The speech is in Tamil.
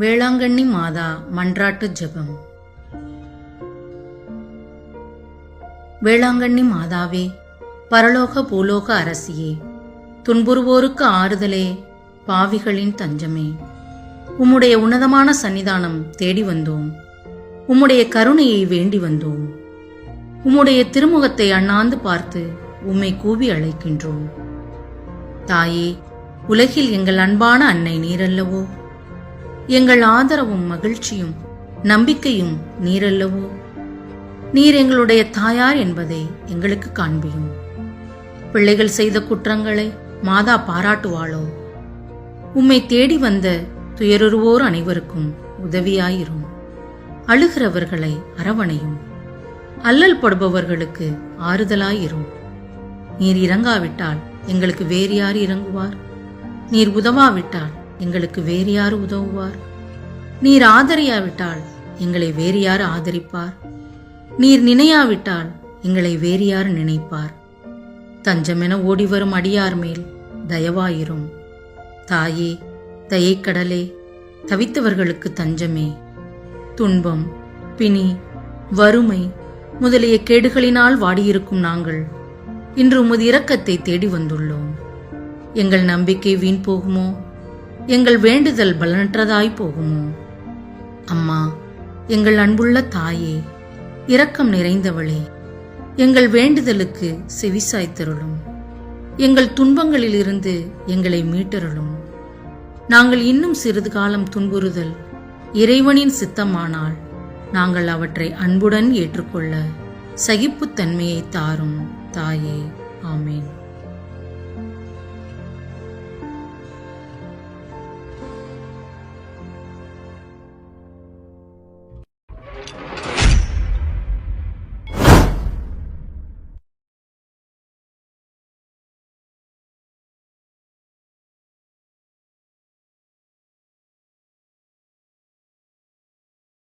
வேளாங்கண்ணி மாதா மன்றாட்டு ஜெபம். வேளாங்கண்ணி மாதாவே பரலோக பூலோக அரசியே துன்புறுவோருக்கு ஆறுதலே பாவிகளின் தஞ்சமே. உம்முடைய உன்னதமான சன்னிதானம் தேடி வந்தோம். உம்முடைய கருணையை வேண்டி வந்தோம். உம்முடைய திருமுகத்தை அண்ணாந்து பார்த்து உம்மை கூவி அழைக்கின்றோம். தாயே உலகில் எங்கள் அன்பான அன்னை நீரல்லவோ? எங்கள் ஆதரவும் மகிழ்ச்சியும் நம்பிக்கையும் நீரல்லவோ? நீர் எங்களுடைய தாயார் என்பதை எங்களுக்கு காண்பியும். பிள்ளைகள் செய்த குற்றங்களை மாதா பாராட்டுவாளோ? உம்மை தேடி வந்த துயருவோர் அனைவருக்கும் உதவியாயிரும். அழுகிறவர்களை அரவணையும். அல்லல் படுபவர்களுக்கு ஆறுதலாயிரும். நீர் இறங்காவிட்டால் எங்களுக்கு வேறு யார் இறங்குவார்? நீர் உதவாவிட்டால் எங்களுக்கு வேறு யார் உதவுவார்? நீர் ஆதரியாவிட்டால் எங்களை வேறு யார் ஆதரிப்பார்? நீர் நினையாவிட்டால் எங்களை வேறு யார் நினைப்பார்? தஞ்சமென ஓடிவரும் அடியார் மேல் தயவாயிரும். தாயே தயைக்கடலே தவித்தவர்களுக்கு தஞ்சமே. துன்பம் பிணி வறுமை முதலிய கேடுகளினால் வாடியிருக்கும் நாங்கள் இன்று உமது இரக்கத்தை தேடி வந்துள்ளோம். எங்கள் நம்பிக்கை வீண் போகுமோ? எங்கள் வேண்டுதல் பலனற்றதாய் போகுமோ? அம்மா எங்கள் அன்புள்ள தாயே இரக்கம் நிறைந்தவளே எங்கள் வேண்டுதலுக்கு செவிசாய்த்தருளும் எங்கள் துன்பங்களிலிருந்து எங்களை மீட்டருளும். நாங்கள் இன்னும் சிறிது காலம் துன்புறுதல் இறைவனின் சித்தமானால் நாங்கள் அவற்றை அன்புடன் ஏற்றுக்கொள்ள சகிப்புத்தன்மையை தாரும் தாயே. ஆமேன்.